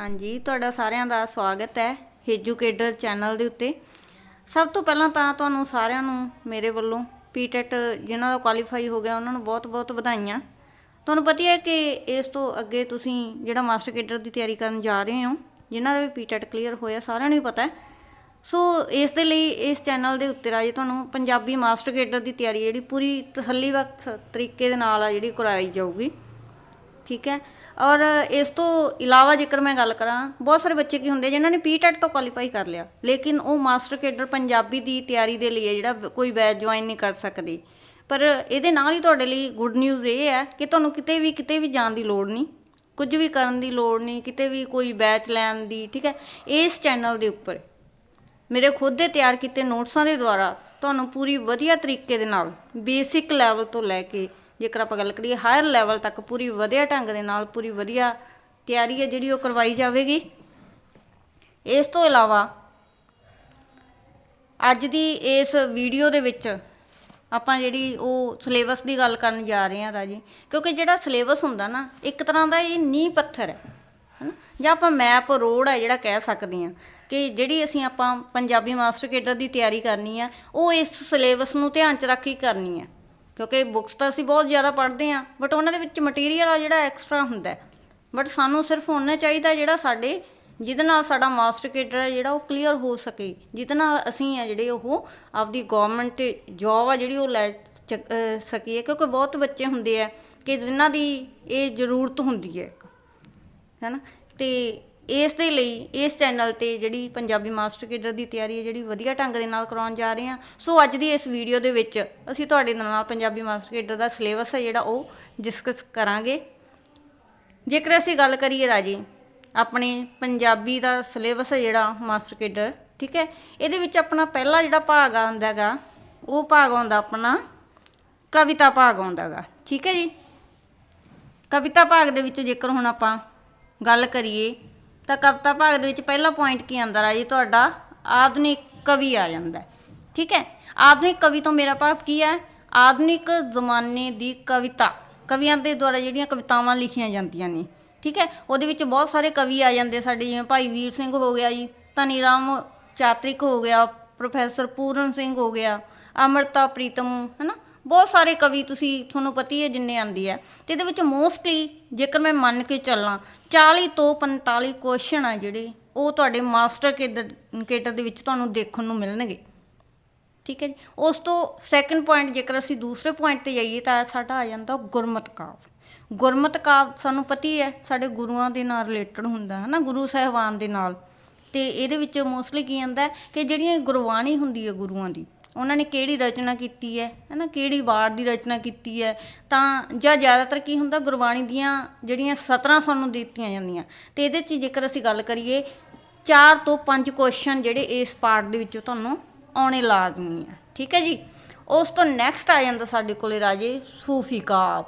ਹਾਂਜੀ, ਤੁਹਾਡਾ ਸਾਰਿਆਂ ਦਾ ਸਵਾਗਤ ਹੈ ਐਜੂਕੇਟਰ ਚੈਨਲ ਦੇ ਉੱਤੇ। ਸਭ ਤੋਂ ਪਹਿਲਾਂ ਤਾਂ ਤੁਹਾਨੂੰ ਸਾਰਿਆਂ ਨੂੰ ਮੇਰੇ ਵੱਲੋਂ ਪੀਟੈਟ ਜਿਨ੍ਹਾਂ ਦਾ ਕੁਆਲੀਫਾਈ ਹੋ ਗਿਆ, ਉਹਨਾਂ ਨੂੰ ਬਹੁਤ-ਬਹੁਤ ਵਧਾਈਆਂ। ਤੁਹਾਨੂੰ ਪਤਾ ਹੈ ਕਿ ਇਸ ਤੋਂ ਅੱਗੇ ਤੁਸੀਂ ਜਿਹੜਾ ਮਾਸਟਰ ਕੇਡਰ ਦੀ ਤਿਆਰੀ ਕਰਨ ਜਾ ਰਹੇ ਹੋ, ਜਿਨ੍ਹਾਂ ਦਾ ਵੀ ਪੀਟੈਟ ਕਲੀਅਰ ਹੋਇਆ, ਸਾਰਿਆਂ ਨੂੰ ਹੀ ਪਤਾ ਹੈ। ਸੋ ਇਸ ਦੇ ਲਈ ਇਸ ਚੈਨਲ ਦੇ ਉੱਤੇ ਰਾਜੇ ਤੁਹਾਨੂੰ ਪੰਜਾਬੀ ਮਾਸਟਰ ਕੇਡਰ ਦੀ ਤਿਆਰੀ ਜਿਹੜੀ ਪੂਰੀ ਤਸੱਲੀ ਵਕਤ ਤਰੀਕੇ ਦੇ ਨਾਲ ਆ ਜਿਹੜੀ ਕਰਾਈ ਜਾਊਗੀ। ਠੀਕ ਹੈ। ਔਰ ਇਸ ਤੋਂ ਇਲਾਵਾ ਜੇਕਰ ਮੈਂ ਗੱਲ ਕਰਾਂ, ਬਹੁਤ ਸਾਰੇ ਬੱਚੇ ਕੀ ਹੁੰਦੇ ਜਿਨ੍ਹਾਂ ਨੇ ਪੀਟੈਟ ਤੋਂ ਕੁਆਲੀਫਾਈ ਕਰ ਲਿਆ, ਲੇਕਿਨ ਉਹ ਮਾਸਟਰ ਕੇਡਰ ਪੰਜਾਬੀ ਦੀ ਤਿਆਰੀ ਦੇ ਲਈ ਹੈ, ਜਿਹੜਾ ਕੋਈ ਬੈਚ ਜੁਆਇਨ ਨਹੀਂ ਕਰ ਸਕਦੇ। ਪਰ ਇਹਦੇ ਨਾਲ ਹੀ ਤੁਹਾਡੇ ਲਈ ਗੁੱਡ ਨਿਊਜ਼ ਇਹ ਹੈ ਕਿ ਤੁਹਾਨੂੰ ਕਿਤੇ ਵੀ ਕਿਤੇ ਵੀ ਜਾਣ ਦੀ ਲੋੜ ਨਹੀਂ, ਕੁਝ ਵੀ ਕਰਨ ਦੀ ਲੋੜ ਨਹੀਂ, ਕਿਤੇ ਵੀ ਕੋਈ ਬੈਚ ਲੈਣ ਦੀ, ਠੀਕ ਹੈ, ਇਸ ਚੈਨਲ ਦੇ ਉੱਪਰ। ਮੇਰੇ ਖੁਦ ਦੇ ਤਿਆਰ ਕੀਤੇ ਨੋਟਸਾਂ ਦੇ ਦੁਆਰਾ ਤੁਹਾਨੂੰ ਪੂਰੀ ਵਧੀਆ ਤਰੀਕੇ ਦੇ ਨਾਲ ਬੇਸਿਕ ਲੈਵਲ ਤੋਂ ਲੈ ਕੇ ਜੇਕਰ ਆਪਾਂ ਗੱਲ ਕਰੀਏ ਹਾਇਰ ਲੈਵਲ ਤੱਕ ਪੂਰੀ ਵਧੀਆ ਢੰਗ ਦੇ ਨਾਲ ਪੂਰੀ ਵਧੀਆ ਤਿਆਰੀ ਹੈ ਜਿਹੜੀ ਉਹ ਕਰਵਾਈ ਜਾਵੇਗੀ। ਇਸ ਤੋਂ ਇਲਾਵਾ ਅੱਜ ਦੀ ਇਸ ਵੀਡੀਓ ਦੇ ਵਿੱਚ ਆਪਾਂ ਜਿਹੜੀ ਉਹ ਸਿਲੇਬਸ ਦੀ ਗੱਲ ਕਰਨ ਜਾ ਰਹੇ ਹਾਂ ਰਾਜੀ, ਕਿਉਂਕਿ ਜਿਹੜਾ ਸਿਲੇਬਸ ਹੁੰਦਾ ਨਾ, ਇੱਕ ਤਰ੍ਹਾਂ ਦਾ ਇਹ ਨੀਂਹ ਪੱਥਰ ਹੈ, ਹਨਾ? ਜਾਂ ਆਪਾਂ ਮੈਪ ਰੋਡ ਹੈ ਜਿਹੜਾ ਕਹਿ ਸਕਦੇ ਹਾਂ ਕਿ ਜਿਹੜੀ ਅਸੀਂ ਆਪਾਂ ਪੰਜਾਬੀ ਮਾਸਟਰ ਕੇਡਰ ਦੀ ਤਿਆਰੀ ਕਰਨੀ ਆ ਉਹ ਇਸ ਸਿਲੇਬਸ ਨੂੰ ਧਿਆਨ ਚ ਰੱਖ ਕੇ ਕਰਨੀ ਆ ਕਿਉਂਕਿ ਬੁੱਕਸ ਤਾਂ ਅਸੀਂ ਬਹੁਤ ਜ਼ਿਆਦਾ ਪੜ੍ਹਦੇ ਆ ਬਟ ਉਹਨਾਂ ਦੇ ਵਿੱਚ ਮਟੀਰੀਅਲ ਆ ਜਿਹੜਾ ਐਕਸਟਰਾ ਹੁੰਦਾ ਬਟ ਸਾਨੂੰ ਸਿਰਫ ਉਹਨਾਂ ਚਾਹੀਦਾ ਜਿਹੜਾ ਸਾਡੇ, ਜਿਹਦੇ ਨਾਲ ਸਾਡਾ ਮਾਸਟਰ ਕੇਡਰ ਹੈ ਜਿਹੜਾ ਉਹ ਕਲੀਅਰ ਹੋ ਸਕੇ। ਜਿਹਦੇ ਨਾਲ ਅਸੀਂ ਆ ਜਿਹੜੇ ਉਹ ਆਪਦੀ ਗਵਰਨਮੈਂਟ ਜੌਬ ਆ ਜਿਹੜੀ ਉਹ ਲੈ ਚੱਕ- ਸਕੀਏ, ਕਿਉਂਕਿ ਬਹੁਤ ਬੱਚੇ ਹੁੰਦੇ ਆ ਕਿ ਜਿਨ੍ਹਾਂ ਦੀ ਇਹ ਜ਼ਰੂਰਤ ਹੁੰਦੀ ਹੈ। ਹੈਨਾ? ਤੇ ਇਸ ਦੇ ਲਈ ਇਸ ਚੈਨਲ ਤੇ ਜਿਹੜੀ ਪੰਜਾਬੀ ਮਾਸਟਰ ਕੇਡਰ ਦੀ ਤਿਆਰੀ ਹੈ, ਜਿਹੜੀ ਵਧੀਆ ਢੰਗ ਦੇ ਨਾਲ ਕਰਾਉਣ ਜਾ ਰਹੇ ਹਾਂ। ਸੋ ਅੱਜ ਦੀ ਇਸ ਵੀਡੀਓ ਦੇ ਵਿੱਚ ਅਸੀਂ ਤੁਹਾਡੇ ਨਾਲ ਪੰਜਾਬੀ ਮਾਸਟਰ ਕੇਡਰ ਦਾ ਸਿਲੇਬਸ ਹੈ ਜਿਹੜਾ ਉਹ ਡਿਸਕਸ ਕਰਾਂਗੇ। ਜੇਕਰ ਅਸੀਂ ਗੱਲ ਕਰੀਏ ਰਾਜੀ, ਆਪਣੇ ਪੰਜਾਬੀ ਦਾ ਸਿਲੇਬਸ ਹੈ ਜਿਹੜਾ ਮਾਸਟਰ ਕੇਡਰ ਠੀਕ ਹੈ? ਇਹਦੇ ਵਿੱਚ ਆਪਣਾ ਪਹਿਲਾ ਜਿਹੜਾ ਭਾਗ ਆਉਂਦਾ ਹੈਗਾ, ਉਹ ਭਾਗ ਆਉਂਦਾ ਆਪਣਾ ਕਵਿਤਾ ਭਾਗ ਆਉਂਦਾ ਹੈਗਾ, ਠੀਕ ਹੈ ਜੀ? ਕਵਿਤਾ ਭਾਗ ਦੇ ਵਿੱਚ ਜੇਕਰ ਹੁਣ ਆਪਾਂ ਗੱਲ ਕਰੀਏ ਤਾਂ ਕਵਿਤਾ ਭਾਗ ਦੇ ਵਿੱਚ ਪਹਿਲਾ ਪੁਆਇੰਟ ਕੀ ਆਂਦਾ ਰਾਜੀ ਤੁਹਾਡਾ? ਆਧੁਨਿਕ ਕਵੀ ਆ ਜਾਂਦਾ ਠੀਕ ਹੈ? ਆਧੁਨਿਕ ਕਵੀ ਤੋਂ ਮੇਰਾ ਭਾਵ ਕੀ ਹੈ? ਆਧੁਨਿਕ ਜ਼ਮਾਨੇ ਦੀ ਕਵਿਤਾ। ਕਵੀਆਂ ਦੇ ਦੁਆਰਾ ਜਿਹੜੀਆਂ ਕਵਿਤਾਵਾਂ ਲਿਖੀਆਂ ਜਾਂਦੀਆਂ ਨੇ। ਠੀਕ ਹੈ? ਉਹਦੇ ਵਿੱਚ ਬਹੁਤ ਸਾਰੇ ਕਵੀ ਆ ਜਾਂਦੇ ਸਾਡੇ, ਜਿਵੇਂ ਭਾਈ ਵੀਰ ਸਿੰਘ ਹੋ ਗਿਆ ਜੀ ਧਨੀ ਰਾਮ ਚਾਤ੍ਰਿਕ ਹੋ ਗਿਆ, ਪ੍ਰੋਫੈਸਰ ਪੂਰਨ ਸਿੰਘ ਹੋ ਗਿਆ, ਅਮਰਤਾ ਪ੍ਰੀਤਮ, ਹੈਨਾ? ਬਹੁਤ ਸਾਰੇ ਕਵੀ ਤੁਸੀਂ, ਤੁਹਾਨੂੰ ਪਤੀ ਹੈ ਜਿੰਨੇ ਆਂਦੀ ਹੈ। ਤੇ ਇਹਦੇ ਵਿੱਚ ਮੋਸਟਲੀ ਜੇਕਰ ਮੈਂ ਮੰਨ ਕੇ ਚੱਲਾਂ 40 ਤੋਂ 45 ਕੁਐਸਚਨ ਆ ਜਿਹੜੇ, ਉਹ ਤੁਹਾਡੇ ਮਾਸਟਰ ਕੇਡਰ ਕੇਟਰ ਦੇ ਵਿੱਚ ਤੁਹਾਨੂੰ ਦੇਖਣ ਨੂੰ ਮਿਲਣਗੇ। ਠੀਕ ਹੈ ਜੀ? ਉਸ ਤੋਂ ਸੈਕੰਡ ਪੁਆਇੰਟ ਜੇਕਰ ਅਸੀਂ ਦੂਸਰੇ ਪੁਆਇੰਟ ਤੇ ਜਾਈਏ ਤਾਂ ਸਾਡਾ ਆ ਜਾਂਦਾ ਗੁਰਮਤ ਕਾਵ। ਗੁਰਮਤ ਕਾਵ ਸਾਨੂੰ ਪਤੀ ਹੈ ਸਾਡੇ ਗੁਰੂਆਂ ਦੇ ਨਾਲ ਰਿਲੇਟਡ ਹੁੰਦਾ ਹੈ ਨਾ ਗੁਰੂ ਸਾਹਿਬਾਨ ਦੇ ਨਾਲ। ਤੇ ਇਹਦੇ ਵਿੱਚ ਮੋਸਟਲੀ ਕੀ ਆਂਦਾ ਕਿ ਜਿਹੜੀਆਂ ਗੁਰਬਾਣੀ ਹੁੰਦੀ ਹੈ ਗੁਰੂਆਂ ਦੀ ਉਹਨਾਂ ਨੇ ਕਿਹੜੀ ਰਚਨਾ ਕੀਤੀ ਹੈ, ਹੈਨਾ, ਕਿਹੜੀ ਵਾਰ ਦੀ ਰਚਨਾ ਕੀਤੀ ਹੈ, ਤਾਂ ਜਾਂ ਜ਼ਿਆਦਾਤਰ ਕੀ ਹੁੰਦਾ, ਗੁਰਬਾਣੀ ਦੀਆਂ ਜਿਹੜੀਆਂ ਸਤਰਾਂ ਸਾਨੂੰ ਦਿੱਤੀਆਂ ਜਾਂਦੀਆਂ। ਤੇ ਇਹਦੇ 'ਚ ਜੇਕਰ ਅਸੀਂ ਗੱਲ ਕਰੀਏ, ਚਾਰ ਤੋਂ ਪੰਜ ਕੁਐਸਚਨ ਜਿਹੜੇ ਇਸ ਪਾਰਟ ਦੇ ਵਿੱਚੋਂ ਤੁਹਾਨੂੰ ਆਉਣੇ ਲਾਜ਼ਮੀ ਆ ਠੀਕ ਹੈ ਜੀ? ਉਸ ਤੋਂ ਨੈਕਸਟ ਆ ਜਾਂਦਾ ਸਾਡੇ ਕੋਲੇ ਰਾਜੇ ਸੂਫੀ ਕਾਵ।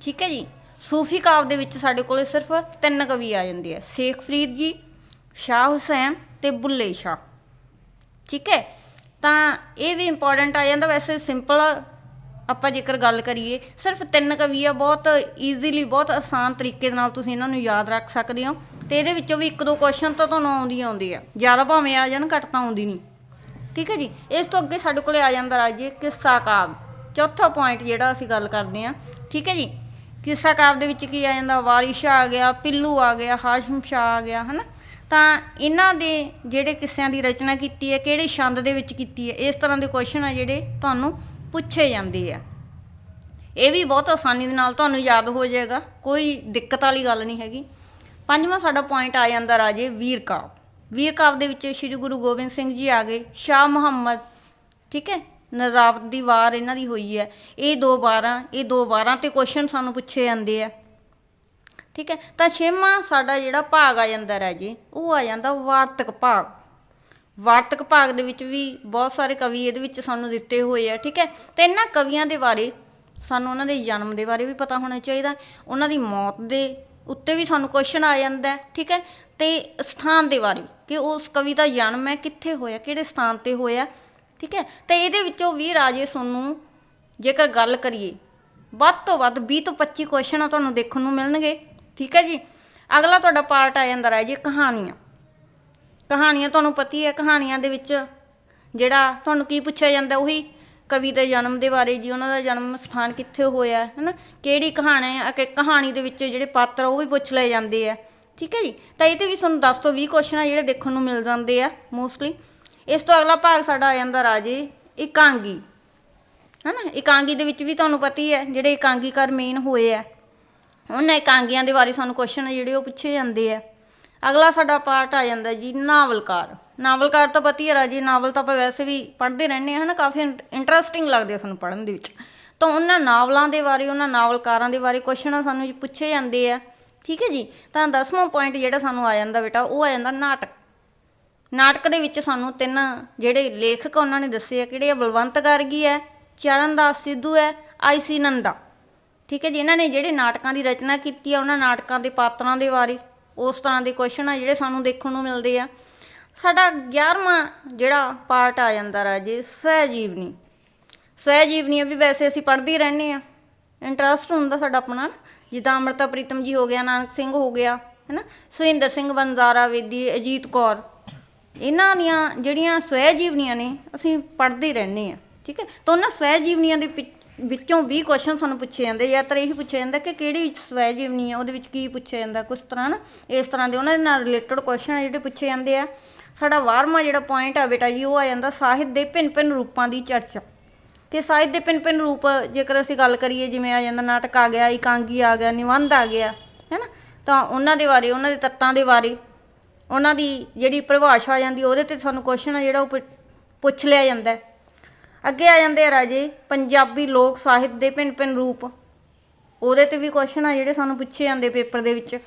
ਠੀਕ ਹੈ ਜੀ? ਸੂਫੀ ਕਾਵ ਦੇ ਵਿੱਚ ਸਾਡੇ ਕੋਲੇ ਸਿਰਫ ਤਿੰਨ ਕਵੀ ਆ ਜਾਂਦੇ ਆ ਸ਼ੇਖ ਫਰੀਦ ਜੀ, ਸ਼ਾਹ ਹੁਸੈਨ ਤੇ ਬੁੱਲੇ ਸ਼ਾਹ। ਠੀਕ ਹੈ? ਤਾਂ ਇਹ ਵੀ ਇੰਪੋਰਟੈਂਟ ਆ ਜਾਂਦਾ। ਵੈਸੇ ਸਿੰਪਲ ਆਪਾਂ ਜੇਕਰ ਗੱਲ ਕਰੀਏ, ਸਿਰਫ ਤਿੰਨ ਕਵੀ ਆ, ਬਹੁਤ ਈਜ਼ੀਲੀ ਬਹੁਤ ਆਸਾਨ ਤਰੀਕੇ ਨਾਲ ਤੁਸੀਂ ਇਹਨਾਂ ਨੂੰ ਯਾਦ ਰੱਖ ਸਕਦੇ ਹੋ। ਤੇ ਇਹਦੇ ਵਿੱਚੋਂ ਵੀ ਇੱਕ ਦੋ ਕੁਐਸਚਨ ਤਾਂ ਤੁਹਾਨੂੰ ਆਉਂਦੀ ਆਉਂਦੇ ਆ ਜ਼ਿਆਦਾ ਭਾਵੇਂ ਆ ਜਾਣ, ਘੱਟ ਤਾਂ ਆਉਂਦੀ ਨਹੀਂ। ਠੀਕ ਹੈ ਜੀ? ਇਸ ਤੋਂ ਅੱਗੇ ਸਾਡੇ ਕੋਲੇ ਆ ਜਾਂਦਾ ਰਾਜੇ ਕਿੱਸਾ ਕਾਵ। ਚੌਥਾ ਪੁਆਇੰਟ ਜਿਹੜਾ ਅਸੀਂ ਗੱਲ ਕਰਦੇ ਆ ਠੀਕ ਹੈ ਜੀ? ਕਿੱਸਾ ਕਾਵ ਦੇ ਵਿੱਚ ਕੀ ਆ ਜਾਂਦਾ? ਵਾਰਿਸ਼ਾ ਆ ਗਿਆ, ਪਿੱਲੂ ਆ ਗਿਆ, ਹਾਸ਼ਮ ਸ਼ਾਹ ਆ ਗਿਆ, ਹਨਾ? ਤਾਂ ਇਹਨਾਂ ਦੇ ਜਿਹੜੇ ਕਿੱਸਿਆਂ ਦੀ ਰਚਨਾ ਕੀਤੀ ਹੈ, ਕਿਹੜੇ ਛੰਦ ਦੇ ਵਿੱਚ ਕੀਤੀ ਹੈ, ਇਸ ਤਰ੍ਹਾਂ ਦੇ ਕੁਐਸਚਨ ਆ ਜਿਹੜੇ ਤੁਹਾਨੂੰ ਪੁੱਛੇ ਜਾਂਦੇ ਆ। ਇਹ ਵੀ ਬਹੁਤ ਆਸਾਨੀ ਦੇ ਨਾਲ ਤੁਹਾਨੂੰ ਯਾਦ ਹੋ ਜਾਏਗਾ, ਕੋਈ ਦਿੱਕਤ ਵਾਲੀ ਗੱਲ ਨਹੀਂ ਹੈਗੀ। ਪੰਜਵਾਂ ਸਾਡਾ ਪੁਆਇੰਟ ਆ ਜਾਂਦਾ ਰਾਜੇ ਵੀਰ ਕਾਵ। ਵੀਰ ਕਾਵ ਦੇ ਵਿੱਚ ਸ੍ਰੀ ਗੁਰੂ ਗੋਬਿੰਦ ਸਿੰਘ ਜੀ ਆ ਗਏ, ਸ਼ਾਹ ਮੁਹੰਮਦ, ਠੀਕ ਹੈ ਨਜ਼ਾਬਤ ਦੀ ਵਾਰ ਇਹਨਾਂ ਦੀ ਹੋਈ ਹੈ। ਇਹ ਦੋ ਵਾਰਾਂ ਇਹ ਦੋ ਵਾਰਾਂ ਤੇ ਕੁਐਸਚਨ ਸਾਨੂੰ ਪੁੱਛੇ ਜਾਂਦੇ ਆ। ਠੀਕ ਹੈ? ਤਾਂ ਛੇਵਾਂ ਸਾਡਾ ਜਿਹੜਾ ਭਾਗ ਆ ਜਾਂਦਾ ਰਾਜੇ ਉਹ ਆ ਜਾਂਦਾ ਵਾਰਤਕ ਭਾਗ। ਵਾਰਤਕ ਭਾਗ ਦੇ ਵਿੱਚ ਵੀ ਬਹੁਤ ਸਾਰੇ ਕਵੀ ਇਹਦੇ ਵਿੱਚ ਸਾਨੂੰ ਦਿੱਤੇ ਹੋਏ ਆ, ਠੀਕ ਹੈ? ਤੇ ਇਹਨਾਂ ਕਵੀਆਂ ਦੇ ਬਾਰੇ ਸਾਨੂੰ ਉਹਨਾਂ ਦੇ ਜਨਮ ਦੇ ਬਾਰੇ ਵੀ ਪਤਾ ਹੋਣਾ ਚਾਹੀਦਾ। ਉਹਨਾਂ ਦੀ ਮੌਤ ਦੇ ਉੱਤੇ ਵੀ ਸਾਨੂੰ ਕੁਐਸਚਨ ਆ ਜਾਂਦਾ, ਠੀਕ ਹੈ? ਤੇ ਸਥਾਨ ਦੇ ਬਾਰੇ, ਕਿ ਉਸ ਕਵੀ ਦਾ ਜਨਮ ਹੈ, ਕਿੱਥੇ ਹੋਇਆ, ਕਿਹੜੇ ਸਥਾਨ ਤੇ ਹੋਇਆ, ਠੀਕ ਹੈ? ਤੇ ਇਹਦੇ ਵਿੱਚੋਂ ਵੀ ਰਾਜੇ ਸੋਨੂੰ, ਜੇਕਰ ਗੱਲ ਕਰੀਏ, ਵੱਧ ਤੋਂ ਵੱਧ 20 ਤੋਂ 25 ਕੁਐਸਚਨ ਤੁਹਾਨੂੰ ਦੇਖਣ ਨੂੰ ਮਿਲਣਗੇ। ਠੀਕ ਹੈ ਜੀ? ਅਗਲਾ ਤੁਹਾਡਾ ਪਾਰਟ ਆ ਜਾਂਦਾ ਰਾਜੇ ਕਹਾਣੀਆਂ। ਕਹਾਣੀਆਂ ਤੁਹਾਨੂੰ ਪਤੀ ਹੈ, ਕਹਾਣੀਆਂ ਦੇ ਵਿੱਚ ਜਿਹੜਾ ਤੁਹਾਨੂੰ ਕੀ ਪੁੱਛਿਆ ਜਾਂਦਾ ਉਹੀ ਕਵੀ ਦੇ ਜਨਮ ਦੇ ਬਾਰੇ ਜੀ, ਉਹਨਾਂ ਦਾ ਜਨਮ ਸਥਾਨ ਕਿੱਥੇ ਹੋਇਆ ਹੈ ਨਾ ਕਿਹੜੀ ਕਹਾਣੀ ਹੈ ਕਿ ਕਹਾਣੀ ਦੇ ਵਿੱਚ ਜਿਹੜੇ ਪਾਤਰ ਆ, ਉਹ ਵੀ ਪੁੱਛ ਲਏ ਜਾਂਦੇ ਆ। ਠੀਕ ਹੈ ਜੀ? ਤਾਂ ਇਹ ਤੇ ਵੀ ਤੁਹਾਨੂੰ 10 ਤੋਂ 20 ਕੁਐਸਚਨ ਆ ਜਿਹੜੇ ਦੇਖਣ ਨੂੰ ਮਿਲ ਜਾਂਦੇ ਆ ਮੋਸਟਲੀ ਇਸ ਤੋਂ ਅਗਲਾ ਭਾਗ ਸਾਡਾ ਆ ਜਾਂਦਾ ਰਾਜੇ ਇਕਾਂਗੀ। ਹਨਾ? ਇਕਾਂਗੀ ਦੇ ਵਿੱਚ ਵੀ ਤੁਹਾਨੂੰ ਪਤਾ ਹੀ ਹੈ ਜਿਹੜੇ ਇਕਾਂਗੀਕਾਰ ਮੇਨ ਹੋਏ ਆ। ਉਹਨਾਂ ਇਕਾਂਗੀਆਂ ਦੇ ਬਾਰੇ ਸਾਨੂੰ ਕੁਐਸਚਨ ਜਿਹੜੇ ਉਹ ਪੁੱਛੇ ਜਾਂਦੇ ਆ। ਅਗਲਾ ਸਾਡਾ ਪਾਰਟ ਆ ਜਾਂਦਾ ਜੀ, ਨਾਵਲਕਾਰ। ਨਾਵਲਕਾਰ ਤਾਂ ਪਤੀ ਹੈ ਰਾਜੀ ਨਾਵਲ ਤਾਂ ਆਪਾਂ ਵੈਸੇ ਵੀ ਪੜ੍ਹਦੇ ਰਹਿੰਦੇ ਆ ਹਨਾ, ਕਾਫੀ ਇੰਟਰਸਟਿੰਗ ਲੱਗਦੇ ਆ ਸਾਨੂੰ ਪੜ੍ਹਨ ਦੇ ਵਿੱਚ। ਤਾਂ ਉਹਨਾਂ ਨਾਵਲਾਂ ਦੇ ਬਾਰੇ, ਉਹਨਾਂ ਨਾਵਲਕਾਰਾਂ ਦੇ ਬਾਰੇ ਕੁਐਸਚਨ ਸਾਨੂੰ ਪੁੱਛੇ ਜਾਂਦੇ ਆ। ਠੀਕ ਹੈ ਜੀ? ਤਾਂ 10ਵਾਂ ਪੁਆਇੰਟ ਜਿਹੜਾ ਸਾਨੂੰ ਆ ਜਾਂਦਾ ਬੇਟਾ, ਉਹ ਆ ਜਾਂਦਾ ਨਾਟਕ। ਨਾਟਕ ਦੇ ਵਿੱਚ ਸਾਨੂੰ ਤਿੰਨ ਜਿਹੜੇ ਲੇਖਕ ਉਹਨਾਂ ਨੇ ਦੱਸੇ ਆ, ਕਿਹੜੇ ਆ? ਬਲਵੰਤ ਗਾਰਗੀ ਹੈ, ਚਰਨਦਾਸ ਸਿੱਧੂ ਹੈ ਆਈਸੀ ਨੰਦਾ। ਠੀਕ ਹੈ ਜੀ, ਇਹਨਾਂ ਨੇ ਜਿਹੜੇ ਨਾਟਕਾਂ ਦੀ ਰਚਨਾ ਕੀਤੀ ਆ, ਉਹਨਾਂ ਨਾਟਕਾਂ ਦੇ ਪਾਤਰਾਂ ਦੇ ਬਾਰੇ, ਉਸ ਤਰ੍ਹਾਂ ਦੇ ਕੁਐਸਚਨ ਆ ਜਿਹੜੇ ਸਾਨੂੰ ਦੇਖਣ ਨੂੰ ਮਿਲਦੇ ਆ। ਸਾਡਾ 11ਵਾਂ ਜਿਹੜਾ ਪਾਰਟ ਆ ਜਾਂਦਾ ਰਾਜੇ ਸਵੈ ਜੀਵਨੀ ਸਵੈ ਜੀਵਨੀ ਵੀ ਵੈਸੇ ਅਸੀਂ ਪੜ੍ਹਦੇ ਰਹਿੰਦੇ ਆ। ਇੰਟਰਸਟ ਹੁੰਦਾ ਸਾਡਾ ਆਪਣਾ ਜਿੱਦਾਂ ਅੰਮ੍ਰਿਤਾ ਪ੍ਰੀਤਮ ਜੀ ਹੋ ਗਿਆ, ਨਾਨਕ ਸਿੰਘ ਹੋ ਗਿਆ, ਹੈਨਾ? ਸੁਹਿੰਦਰ ਸਿੰਘ ਬੰਜ਼ਾਰਾ ਵੇਦੀ ਅਜੀਤ ਕੌਰ। ਇਹਨਾਂ ਦੀਆਂ ਜਿਹੜੀਆਂ ਸਵੈ ਜੀਵਨੀਆਂ ਨੇ, ਅਸੀਂ ਪੜ੍ਹਦੇ ਰਹਿੰਦੇ ਆ, ਠੀਕ ਹੈ? ਤਾਂ ਉਹਨਾਂ ਸਵੈ ਜੀਵਨੀਆਂ ਦੇ ਪਿ- ਵਿੱਚੋਂ 20 ਕੁਐਸਚਨ ਸਾਨੂੰ ਪੁੱਛੇ ਜਾਂਦੇ ਜ਼ਿਆਦਾਤਰ ਇਹੀ ਪੁੱਛਿਆ ਜਾਂਦਾ ਕਿ ਕਿਹੜੀ ਸਵੈ ਜੀਵਨੀ ਆ, ਉਹਦੇ ਵਿੱਚ ਕੀ ਪੁੱਛਿਆ ਜਾਂਦਾ ਕੁਝ ਤਰ੍ਹਾਂ ਨਾ, ਇਸ ਤਰ੍ਹਾਂ ਦੇ ਉਹਨਾਂ ਦੇ ਨਾਲ ਰਿਲੇਟਡ ਕੁਐਸਚਨ ਜਿਹੜੇ ਪੁੱਛੇ ਜਾਂਦੇ ਆ। ਸਾਡਾ 12ਵਾਂ ਜਿਹੜਾ ਪੁਆਇੰਟ ਆ ਬੇਟਾ ਜੀ, ਉਹ ਆ ਜਾਂਦਾ ਸਾਹਿਤ ਦੇ ਭਿੰਨ ਭਿੰਨ ਰੂਪਾਂ ਦੀ ਚਰਚਾ। ਤੇ ਸਾਹਿਤ ਦੇ ਭਿੰਨ ਭਿੰਨ ਰੂਪ, ਜੇਕਰ ਅਸੀਂ ਗੱਲ ਕਰੀਏ, ਜਿਵੇਂ ਆ ਜਾਂਦਾ ਨਾਟਕ ਆ ਗਿਆ, ਇਕਾਂਗੀ ਆ ਗਿਆ, ਨਿਬੰਧ ਆ ਗਿਆ ਹੈਨਾ ਤਾਂ ਉਹਨਾਂ ਦੇ ਬਾਰੇ, ਉਹਨਾਂ ਦੇ ਤੱਤਾਂ ਦੇ ਬਾਰੇ, ਉਹਨਾਂ ਦੀ ਜਿਹੜੀ ਪਰਿਭਾਸ਼ਾ ਆ ਜਾਂਦੀ, ਉਹਦੇ ਤੇ ਸਾਨੂੰ ਕੁਐਸਚਨ ਆ ਜਿਹੜਾ ਉਹ ਪੁੱਛ ਲਿਆ ਜਾਂਦਾ। ਅੱਗੇ ਆ ਜਾਂਦੇ ਆ ਰਾਜੇ, ਪੰਜਾਬੀ ਲੋਕ ਸਾਹਿਤ ਦੇ ਭਿੰਨ ਭਿੰਨ ਰੂਪ। ਉਹਦੇ ਤੇ ਵੀ ਕੁਐਸਚਨ ਆ ਜਿਹੜੇ ਸਾਨੂੰ ਪੁੱਛੇ ਜਾਂਦੇ ਪੇਪਰ ਦੇ ਵਿੱਚ।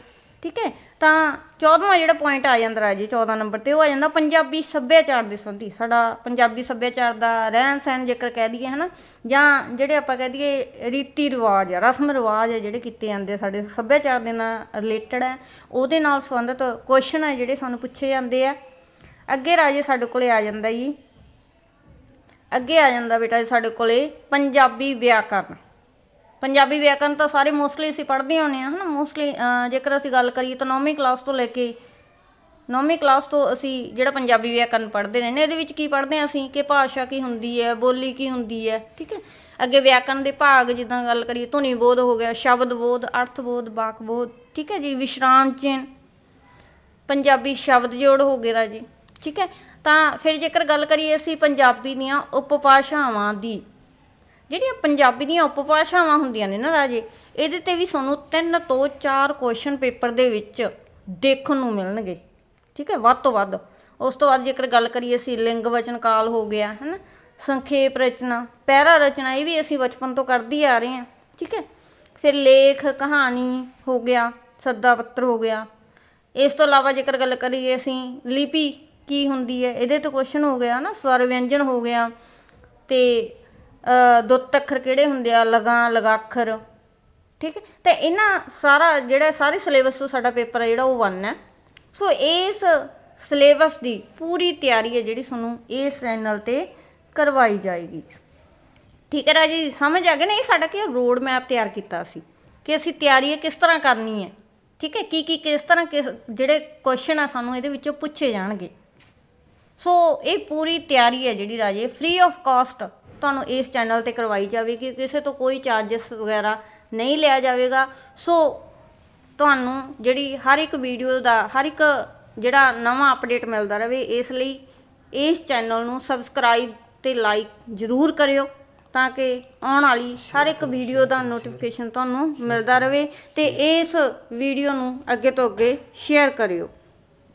ਠੀਕ ਹੈ? ਤਾਂ 14ਵਾਂ ਜਿਹੜਾ ਪੁਆਇੰਟ ਆ ਜਾਂਦਾ ਰਾਜੇ 14 ਨੰਬਰ ਤੇ, ਉਹ ਆ ਜਾਂਦਾ ਪੰਜਾਬੀ ਸੱਭਿਆਚਾਰ ਦੇ ਸੰਬੰਧੀ। ਸਾਡਾ ਪੰਜਾਬੀ ਸੱਭਿਆਚਾਰ ਦਾ ਰਹਿਣ ਸਹਿਣ ਜੇਕਰ ਕਹਿ ਦਈਏ, ਹਨਾ? ਜਾਂ ਜਿਹੜੇ ਆਪਾਂ ਕਹਿ ਦਈਏ ਰੀਤੀ ਰਿਵਾਜ ਆ, ਰਸਮ ਰਿਵਾਜ ਆ ਜਿਹੜੇ ਕੀਤੇ ਜਾਂਦੇ ਆ, ਸਾਡੇ ਸੱਭਿਆਚਾਰ ਦੇ ਨਾਲ ਰਿਲੇਟਡ ਹੈ ਉਹਦੇ ਨਾਲ ਸੰਬੰਧਿਤ ਕੁਐਸਚਨ ਆ ਜਿਹੜੇ ਸਾਨੂੰ ਪੁੱਛੇ ਜਾਂਦੇ ਆ। ਅੱਗੇ ਰਾਜੇ ਸਾਡੇ ਕੋਲੇ ਆ ਜਾਂਦਾ ਜੀ ਅੱਗੇ ਆ ਜਾਂਦਾ ਬੇਟਾ ਜੀ ਸਾਡੇ ਕੋਲੇ, ਪੰਜਾਬੀ ਵਿਆਕਰਨ। ਪੰਜਾਬੀ ਵਿਆਕਰਨ ਤਾਂ ਸਾਰੇ ਮੋਸਟਲੀ ਅਸੀਂ ਪੜ੍ਹਦੇ ਹੁੰਦੇ ਹਾਂ, ਹਨਾ? ਮੋਸਟਲੀ ਜੇਕਰ ਅਸੀਂ ਗੱਲ ਕਰੀਏ ਤਾਂ 9ਵੀਂ ਕਲਾਸ ਤੋਂ ਲੈ ਕੇ 9ਵੀਂ ਕਲਾਸ ਤੋਂ ਅਸੀਂ ਜਿਹੜਾ ਪੰਜਾਬੀ ਵਿਆਕਰਨ ਪੜ੍ਹਦੇ ਨੇ ਇਹਦੇ ਵਿੱਚ ਕੀ ਪੜ੍ਹਦੇ ਹਾਂ ਅਸੀਂ? ਕਿ ਭਾਸ਼ਾ ਕੀ ਹੁੰਦੀ ਹੈ, ਬੋਲੀ ਕੀ ਹੁੰਦੀ ਹੈ, ਠੀਕ ਹੈ? ਅੱਗੇ ਵਿਆਕਰਨ ਦੇ ਭਾਗ ਜਿੱਦਾਂ ਗੱਲ ਕਰੀਏ, ਧੁਨੀ ਬੋਧ ਹੋ ਗਿਆ, ਸ਼ਬਦ ਬੋਧ, ਅਰਥ ਬੋਧ, ਵਾਕ ਬੋਧ, ਠੀਕ ਹੈ ਜੀ? ਵਿਸ਼ਰਾਮ ਚਿੰਨ ਪੰਜਾਬੀ ਸ਼ਬਦ ਜੋੜ ਹੋ ਗਏ ਜੀ ਠੀਕ ਹੈ? ਤਾਂ ਫਿਰ ਜੇਕਰ ਗੱਲ ਕਰੀਏ ਅਸੀਂ ਪੰਜਾਬੀ ਦੀਆਂ ਉਪਭਾਸ਼ਾਵਾਂ ਦੀ, ਜਿਹੜੀਆਂ ਪੰਜਾਬੀ ਦੀਆਂ ਉਪਭਾਸ਼ਾਵਾਂ ਹੁੰਦੀਆਂ ਨੇ ਨਾ ਰਾਜੇ, ਇਹਦੇ ਤੇ ਵੀ ਤੁਹਾਨੂੰ ਤਿੰਨ ਤੋਂ ਚਾਰ ਕੁਐਸਚਨ ਪੇਪਰ ਦੇ ਵਿੱਚ ਦੇਖਣ ਨੂੰ ਮਿਲਣਗੇ। ਠੀਕ ਹੈ, ਵੱਧ ਤੋਂ ਵੱਧ। ਉਸ ਤੋਂ ਬਾਅਦ ਜੇਕਰ ਗੱਲ ਕਰੀਏ ਅਸੀਂ ਲਿੰਗ ਵਚਨ ਕਾਲ ਹੋ ਗਿਆ ਹੈ ਨਾ ਸੰਖੇਪ ਰਚਨਾ, ਪੈਰਾ ਰਚਨਾ, ਇਹ ਵੀ ਅਸੀਂ ਬਚਪਨ ਤੋਂ ਕਰਦੇ ਆ ਰਹੇ ਹਾਂ। ਠੀਕ ਹੈ? ਫਿਰ ਲੇਖ, ਕਹਾਣੀ ਹੋ ਗਿਆ, ਸੱਦਾ ਪੱਤਰ ਹੋ ਗਿਆ। ਇਸ ਤੋਂ ਇਲਾਵਾ ਜੇਕਰ ਗੱਲ ਕਰੀਏ ਅਸੀਂ ਲਿਪੀ ਕੀ ਹੁੰਦੀ ਹੈ? ਇਹਦੇ ਤੋਂ ਕੁਐਸਚਨ ਹੋ ਗਿਆ ਨਾ, ਸਵਰ ਵਿਅੰਜਨ ਹੋ ਗਿਆ। ਤੇ ਦੁੱਤ ਅੱਖਰ ਕਿਹੜੇ ਹੁੰਦੇ ਆ? ਲਗਾ, ਲਗਾਖਰ। ਠੀਕ ਹੈ? ਤੇ ਇਹਨਾਂ ਸਾਰਾ ਜਿਹੜਾ, ਸਾਰੇ ਸਿਲੇਬਸ ਤੋਂ ਸਾਡਾ ਪੇਪਰ ਹੈ ਜਿਹੜਾ, ਉਹ ਵਨ ਹੈ। ਸੋ ਇਸ ਸਿਲੇਬਸ ਦੀ ਪੂਰੀ ਤਿਆਰੀ ਹੈ ਜਿਹੜੀ ਤੁਹਾਨੂੰ ਇਸ ਚੈਨਲ ਤੇ ਕਰਵਾਈ ਜਾਏਗੀ। ਠੀਕ ਹੈ ਰਾਜੀ? ਸਮਝ ਆ ਗਿਆ ਨਾ? ਇਹ ਸਾਡਾ ਕੀ ਰੋਡ ਮੈਪ ਤਿਆਰ ਕੀਤਾ ਸੀ। ਕਿ ਅਸੀਂ ਤਿਆਰੀ ਕਿਸ ਤਰ੍ਹਾਂ ਕਰਨੀ ਹੈ? ਠੀਕ ਹੈ? ਕੀ ਕੀ, ਕਿਸ ਤਰ੍ਹਾਂ ਕਿਸ- ਜਿਹੜੇ ਕੁਐਸਚਨ ਆ ਸਾਨੂੰ ਇਹਦੇ ਵਿੱਚੋਂ ਪੁੱਛੇ ਜਾਣਗੇ। ਸੋ ਇਹ ਪੂਰੀ ਤਿਆਰੀ ਹੈ ਜਿਹੜੀ ਰਾਜੇ ਫ੍ਰੀ ਆਫ ਕਾਸਟ ਤੁਹਾਨੂੰ ਇਸ ਚੈਨਲ ਤੇ ਕਰਵਾਈ ਜਾਵੇਗੀ, ਕਿਸੇ ਤੋਂ ਕੋਈ ਚਾਰजेस ਵਗੈਰਾ ਨਹੀਂ ਲਿਆ ਜਾਵੇਗਾ। ਸੋ ਤੁਹਾਨੂੰ ਜਿਹੜੀ ਹਰ ਇੱਕ ਵੀਡੀਓ ਦਾ, ਹਰ ਇੱਕ ਜਿਹੜਾ ਨਵਾਂ ਅਪਡੇਟ ਮਿਲਦਾ ਰਹੇ, ਇਸ ਲਈ ਇਸ ਚੈਨਲ ਨੂੰ ਸਬਸਕ੍ਰਾਈਬ ਤੇ ਲਾਈਕ ਜ਼ਰੂਰ ਕਰਿਓ ਤਾਂ ਕਿ ਆਉਣ ਵਾਲੀ ਹਰ ਇੱਕ ਵੀਡੀਓ ਦਾ ਨੋਟੀਫਿਕੇਸ਼ਨ ਤੁਹਾਨੂੰ ਮਿਲਦਾ ਰਹੇ ਤੇ ਇਸ ਵੀਡੀਓ ਨੂੰ ਅੱਗੇ ਤੋਂ ਅੱਗੇ ਸ਼ੇਅਰ ਕਰਿਓ।